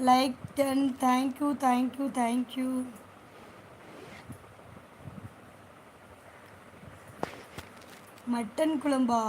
Like ten thank you thank you thank you mutton குழம்பா?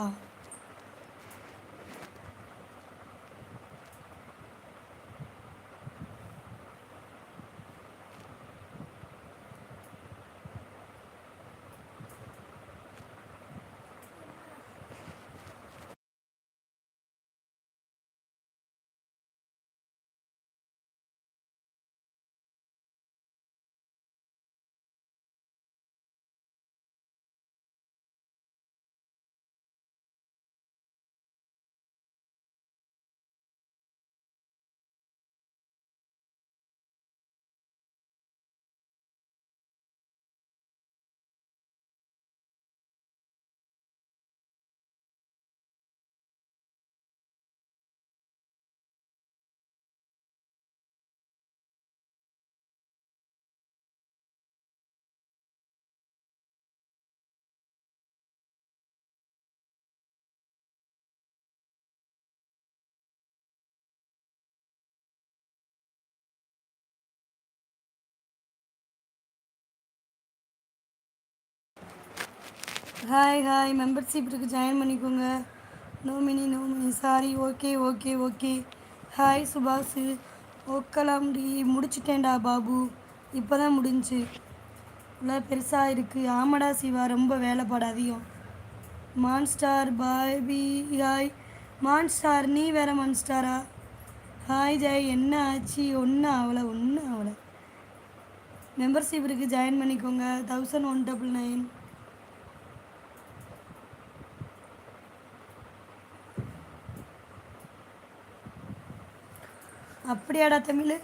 Hi hi membership இருக்குது join பண்ணிக்கோங்க. Nominee nominee sorry okay okay okay hi Subash ஓக்கலாம் டி. முடிச்சிட்டேன்டா பாபு. இப்போ தான் முடிஞ்சு. நல்லா பெருசாக இருக்குது ஆமடா சிவா. ரொம்ப வேலைப்பாடு அதிகம். மான்ஸ்டார் பாபி ஹாய் மான்ஸ்டார் நீ வேற மான்ஸ்டாரா ஹாய் ஜாய் என்ன ஆச்சு? ஒன்றும் ஆகலை ஒன்றும் ஆகலை மெம்பர்ஷிப் இருக்குது ஜாயின் பண்ணிக்கோங்க. தௌசண்ட் ஒன் டபுள் நைன் அப்படியாடா தமிழ்?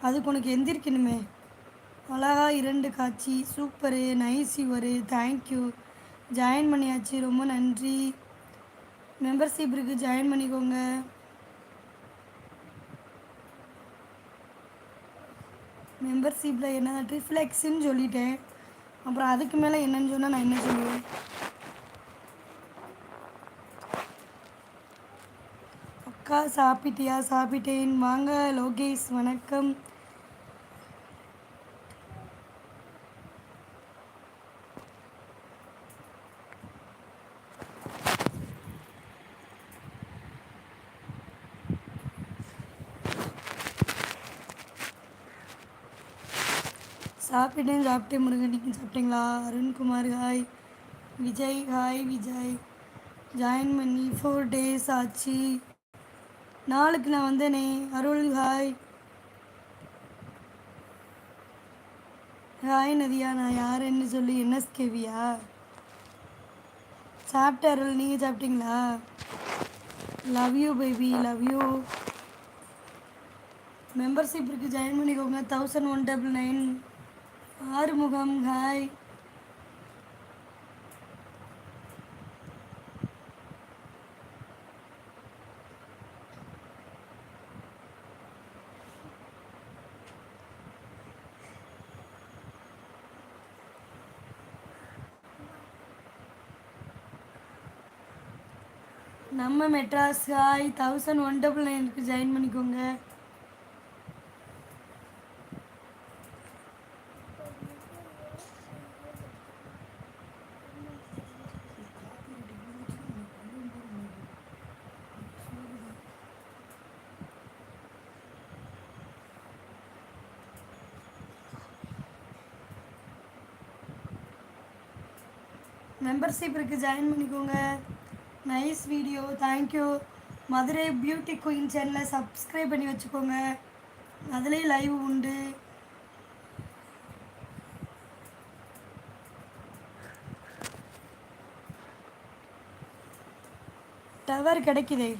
அதுக்கு உனக்கு எந்திரிக்கணுமே. அழகா இரண்டு காட்சி. Super. Nice your thank you join பண்ணியாச்சு. ரொம்ப நன்றி. மெம்பர்ஷிப் இருக்குது ஜாயின் பண்ணிக்கோங்க. மெம்பர்ஷிப்பில் என்ன ட்ரிஃப்ளெக்ஸுன்னு சொல்லிட்டேன். அப்புறம் அதுக்கு மேலே என்னன்னு சொன்னால் நான் என்ன சொல்லுவேன்? அக்கா சாப்பிட்டியா? சாப்பிட்டேன். வாங்க லோகேஷ் வணக்கம். சாப்பிட்டேன் சாப்பிட்டேன் முருகன் நீங்கள் சாப்பிட்டீங்களா? Arunkumar hi Vijay hi Vijay. Join பண்ணி ஃபோர் டேஸ் ஆச்சு. நாளுக்கு நான் வந்தேனே. அருள் ஹாய். ஹாய் நதியா நான் யாருன்னு சொல்லி என்எஸ்கேவியா சாப்பிட்ட அருள் நீங்கள் சாப்பிட்டீங்களா? Love you baby love you membership இருக்குது ஜாயின் பண்ணிக்கோங்க. Thousand one double nine Arumugam hi நம்ம Madras hi thousand one double நைனுக்கு ஜாயின் பண்ணிக்கோங்க. மெம்பர்ஷிப் இருக்குது ஜாயின் பண்ணிக்கோங்க. Nice video thank you Madurai beauty queen சேனலை சப்ஸ்கிரைப் பண்ணி வச்சுக்கோங்க. அதுலேயும் லைவ் உண்டு. டவர் கிடைக்குதே.